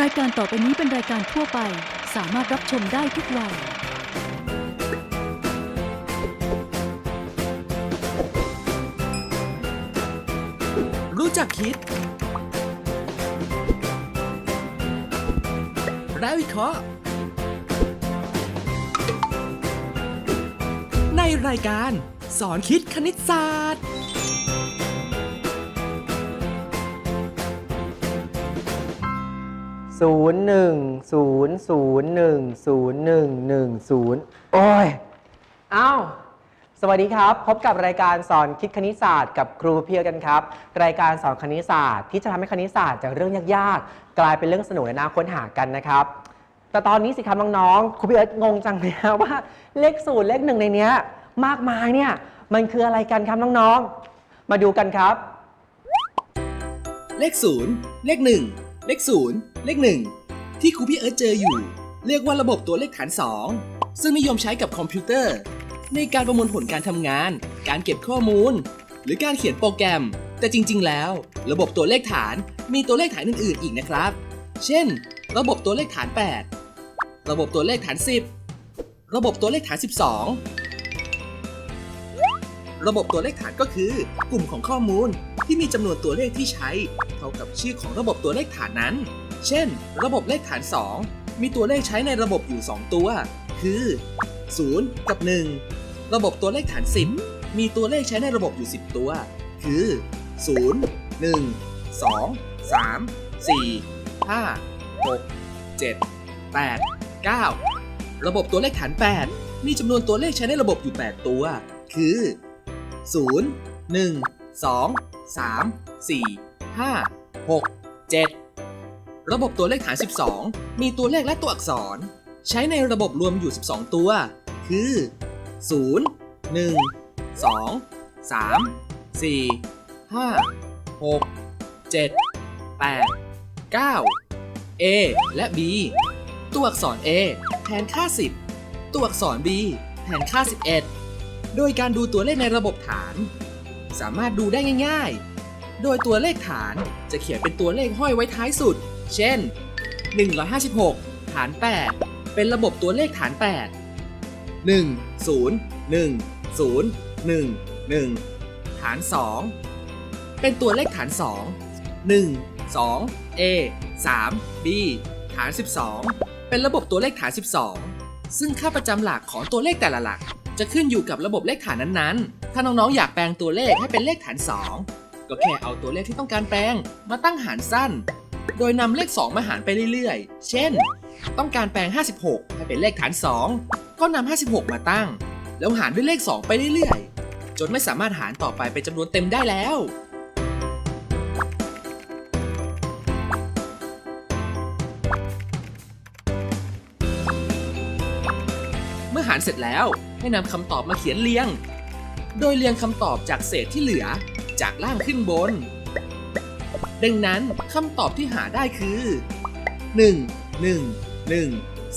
รายการต่อไปนี้เป็นรายการทั่วไป สามารถรับชมได้ทุกวัย รู้จักคิด และวิเคราะห์ในรายการสอนคิดคณิตศาสตร์ ศูนย์หนึ่งศูนย์ศูนย์หนึ่งศูนย์หนึ่งหนึ่งศูนย์โอ้ยอ้าวสวัสดีครับ พบกับรายการสอนคิดคณิตศาสตร์กับครูเพียรกันครับ รายการสอนคณิตศาสตร์ที่จะทำให้คณิตศาสตร์จากเรื่องยากๆ กลายเป็นเรื่องสนุกและน่าค้นหากันนะครับ แต่ตอนนี้สิครับน้องๆครูพี่เอิร์ธงงจังเลยนะว่าเลขศูนย์เลขหนึ่งในเนี้ยมากมายเนี่ยมันคืออะไรกันครับน้องๆ มาดูกันครับ เลข0เลข1 เลข0เลข1ที่ครูพี่เอิร์ธเจออยู่ เรียกว่าระบบตัวเลขฐาน 2 ซึ่งนิยมใช้กับคอมพิวเตอร์ ในการประมวลผลการทำงาน การเก็บข้อมูล หรือการเขียนโปรแกรม แต่จริง ๆ แล้ว ระบบตัวเลขฐานมีตัวเลขฐานอื่น ๆ อีกนะครับ เช่น ระบบตัวเลขฐาน 8 ระบบตัวเลขฐาน 10 ระบบตัวเลขฐาน 12 ระบบตัวเลขฐานก็คือกลุ่มของข้อมูลที่มีจำนวนตัวเลขที่ใช้ เท่ากับชื่อของระบบตัวเลขฐานนั้น เช่น ระบบเลขฐาน 2 มีตัวเลขใช้ในระบบอยู่ 2 ตัว คือ 0 กับ 1 ระบบตัวเลขฐาน 10 มีตัวเลขใช้ในระบบอยู่ 10 ตัว คือ 0 1 2 3 4 5 6 7 8 9 ระบบตัวเลขฐาน 8 มีจำนวนตัวเลขใช้ในระบบอยู่ 8 ตัว คือ 0 1 2 3 4 5 6 7 ระบบตัวเลขฐาน 12 มีตัวเลขและตัวอักษร ใช้ในระบบรวมอยู่ 12 ตัว คือ 0 1 2 3 4 5 6 7 8 9 A และ B ตัวอักษร A แทนค่า 10 ตัวอักษร B แทนค่า 11 โดยการดูตัวเลขในระบบฐาน สามารถดูได้ง่าย ๆ โดยตัวเลขฐานจะเขียนเป็นตัวเลขห้อยไว้ท้ายสุด เช่น 156 ฐาน 8 เป็นระบบตัวเลขฐาน 8 1 0 1 0 1 1 ฐาน 2 เป็นตัวเลขฐาน 2 1 2 A 3 B ฐาน 12 เป็นระบบตัวเลขฐาน 12 ซึ่งค่าประจำหลักของตัวเลขแต่ละหลัก จะขึ้นอยู่กับระบบเลขฐานนั้นๆ ถ้าน้องๆ อยากแปลงตัวเลขให้เป็นเลขฐาน 2 ก็แค่เอาตัวเลขที่ต้องการแปลงมาตั้งหารสั้น โดยนำเลข 2 มาหารไปเรื่อยๆ เช่น ต้องการแปลง 56 ให้เป็นเลขฐาน 2 ก็นำ56 มาตั้ง แล้วหารด้วยเลข 2 ไปเรื่อยๆ จนไม่สามารถหารต่อไปเป็นจำนวนเต็มได้แล้ว เมื่อหารเสร็จแล้ว ให้นำคำตอบมาเขียนเรียง โดยเรียงคำตอบจากเศษที่เหลือ จากล่างขึ้นบน ดังนั้นคำตอบที่หาได้คือ 1 1 1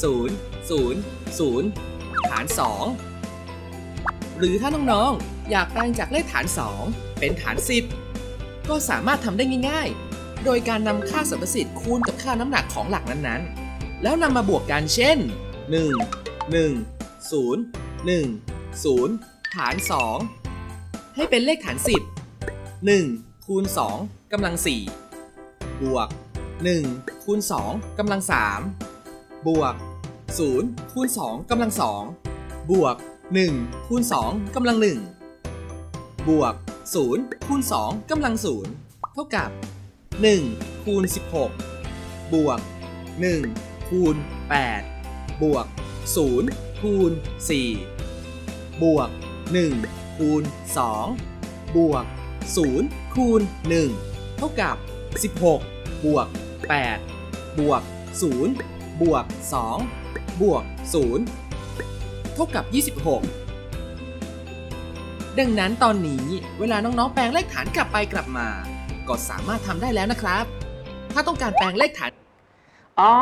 0 0 0 ฐาน 2 หรือถ้าน้องๆ อยากแปลงจากเลขฐาน 2 เป็นฐาน 10 ก็สามารถทำได้ง่ายๆ โดยการนำค่าสมประสิทธิ์คูณกับค่าน้ำหนักของหลักนั้นๆ แล้วนำมาบวกกันเช่น 1 1 0 1 0 ฐาน 2 ให้เป็นเลขฐาน 10 1 คูณ 2กำลัง 4 บวก 1 คูณ 2กำลัง 3 บวก 0 คูณ 2กำลัง 2 บวก 1 คูณ 2กำลัง 1 บวก 0 คูณ 2กำลัง 0 เท่ากับ 1 คูณ 16 บวก 1 คูณ 8 บวก 0 คูณ 4 บวก 1 คูณ 2 บวก 0 คูณ 1 เท่ากับ 16 บวก 8 บวก 0 บวก 2 บวก 0 เท่ากับ 26 ดังนั้นตอนนี้เวลาน้องๆ แปลงเลขฐานกลับไปกลับมา ก็สามารถทำได้แล้วนะครับ ถ้าต้องการแปลงเลขฐานอ๋อ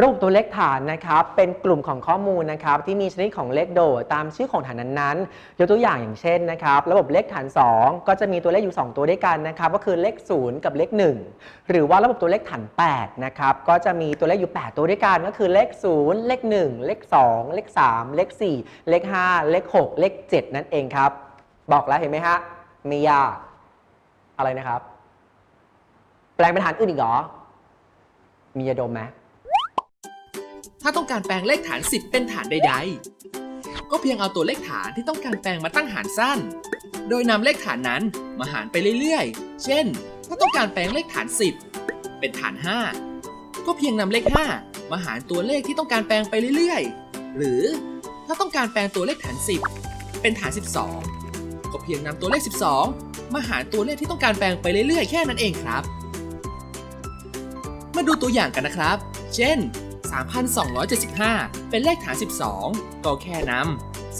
ระบบตัวเลขฐานนะครับเป็นกลุ่มของข้อมูลนะครับที่มีชนิดของเลขโดดตามชื่อของฐานนั้นๆ ยกตัวอย่างอย่างเช่นนะครับระบบเลขฐาน 2 ก็จะมีตัวเลขอยู่ 2 ตัวด้วยกันนะครับก็คือเลข 0 กับเลข 1 หรือว่าระบบตัวเลขฐาน8นะครับก็จะมีตัวเลขอยู่ 8 ตัวด้วยกัน ก็คือเลข 0 เลข 1 เลข 2 เลข 3 เลข 4 เลข 5 เลข 6 เลข 7 นั่นเองครับ บอกแล้วเห็นไหมฮะไม่ยากอะไรนะครับ แปลงเป็นฐานอื่นอีกเหรอมียาดมไหม ถ้าต้องการแปลงเลขฐาน 10 เป็นฐานใด ๆ ก็เพียงเอาตัวเลขฐานที่ต้องการแปลงมาตั้งหารสั้น โดยนำเลขฐานนั้นมาหารไปเรื่อยๆ เช่น ถ้าต้องการแปลงเลขฐาน 10 เป็นฐาน 5 ก็เพียงนำเลข 5 มาหารตัวเลขที่ต้องการแปลงไปเรื่อยๆ หรือถ้าต้องการแปลงตัวเลขฐาน 10 เป็นฐาน 12 ก็เพียงนำตัวเลข 12 มาหารตัวเลขที่ต้องการแปลงไปเรื่อยๆ แค่นั้นเองครับ มาดูตัวอย่างกันนะครับ เช่น 3,275 เป็นเลขฐาน 12 ก็แค่นำ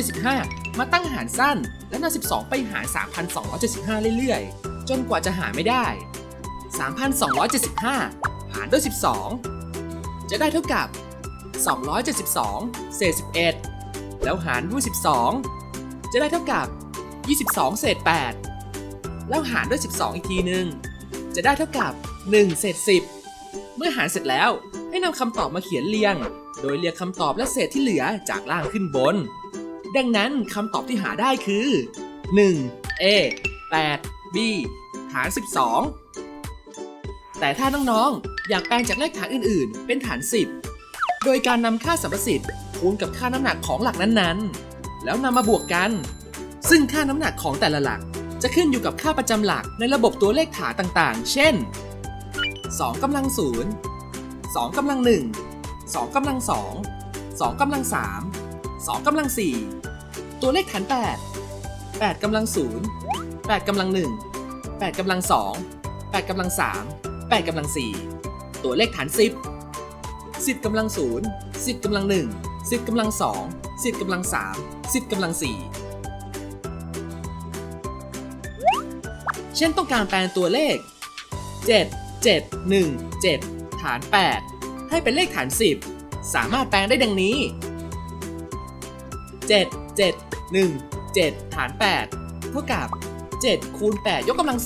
3,275 มาตั้งหารสั้น และนำ12 ไปหาร 3,275 เรื่อยๆ จนกว่าจะหาไม่ได้ 3,275 หารด้วย 12 จะได้เท่ากับ 272 เศษ 11 แล้วหารด้วย 12 จะได้เท่ากับ 22 เศษ 8 แล้วหารด้วย 12 อีกทีหนึ่งจะได้เท่ากับ 1 เศษ 10 เมื่อหารเสร็จแล้ว ให้นำคำตอบมาเขียนเรียง โดยเรียงคำตอบและเศษที่เหลือจากล่างขึ้นบน ดังนั้นคำตอบที่หาได้คือ 1 A 8 B ฐาน 12 แต่ถ้าน้องๆ อยากแปลงจากเลขฐานอื่นๆ เป็นฐาน 10 โดยการนำค่าสัมประสิทธิ์คูณกับค่าน้ำหนักของหลักนั้นๆ แล้วนำมาบวกกัน ซึ่งค่าน้ำหนักของแต่ละหลัก จะขึ้นอยู่กับค่าประจำหลักในระบบตัวเลขฐานต่างๆ เช่น2กำลัง0 2กำลัง1 2กำลัง2 2กำลัง3 2กำลัง4ตัวเลขฐาน 8 8กำลัง0 8กำลัง1 8กำลัง2 8กำลัง3 8กำลัง4ตัวเลขฐาน 10 10กำลัง0 10กำลัง1 10กำลัง2 10กำลัง3 10กำลัง4เช่นต้องการแปลงตัวเลข 7 7 1 7 ฐาน 8 ให้เป็นเลขฐาน 10 สามารถแปลงได้ดังนี้ 7 7 1 7 ฐาน 8 เท่ากับ 7 คูณ 8 ยกกำลัง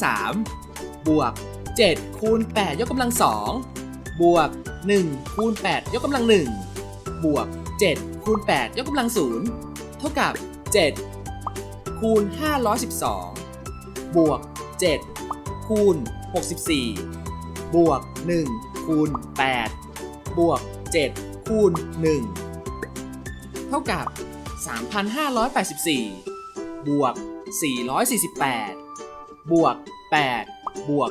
3 บวก 7 คูณ 8 ยกกำลัง 2 บวก 1 คูณ 8 ยกกำลัง 1 บวก 7 คูณ 8 ยกกำลัง 0 เท่ากับ 7 คูณ 512 บวก 7 คูณ 64 บวก 1 คูณ 8 บวก 7 คูณ 1 เท่ากับ 3,584 บวก 448 บวก 8 บวก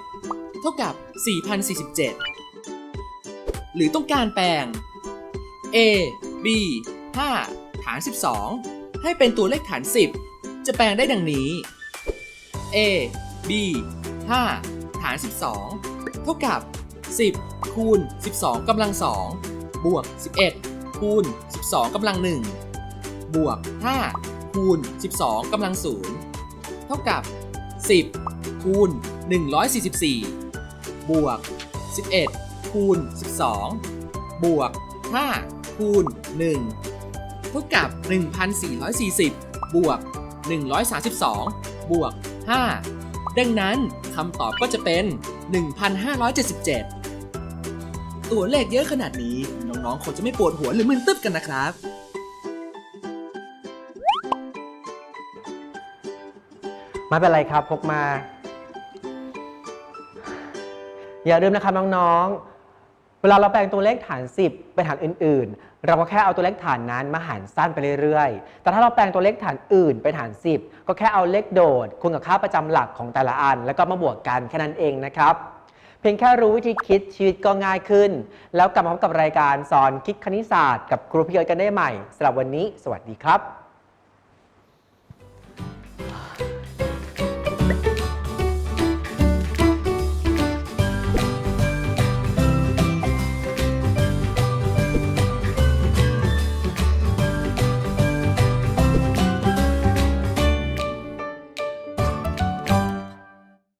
7 เท่ากับ 4,047 หรือต้องการแปลง A B 5 ฐาน 12 ให้เป็นตัวเลขฐาน 10 จะแปลงได้ดังนี้ A B 5 ฐาน 12 เท่ากับ 10 คูณ 12กำลัง 2 บวก 11 คูณ 12กำลัง 1 บวก 5 คูณ 12กำลัง 0 เท่ากับ 10 คูณ 144 บวก 11 คูณ 12 บวก 5 คูณ 1 เท่ากับ 1,440 บวก 132 บวก 5ดังนั้นคำตอบก็จะเป็น 1,577 ตัวเลขเยอะขนาดนี้ น้องๆคงจะไม่ปวดหัวหรือมึนตึ๊บกันนะครับ ไม่เป็นไรครับพกมา อย่าลืมนะครับน้องๆ เวลาเราแปลงตัวเลขฐาน 10 ไปฐานอื่น ๆ เราก็แค่เอาตัวเลขฐานนั้นมาหารสั้นไปเรื่อยๆ แต่ถ้าเราแปลงตัวเลขฐานอื่นไปฐาน 10 ก็แค่เอาเลขโดดคูณกับค่าประจำหลักของแต่ละอัน แล้วก็มาบวกกันแค่นั้นเองนะครับ พียงแค่รู้วิธีคิดชีวิตก็ง่ายขึ้น แล้วกลับมาพบกับรายการสอนคิดคณิตศาสตร์กับครูพี่เอิร์ธกันได้ใหม่สำหรับวันนี้ สวัสดีครับ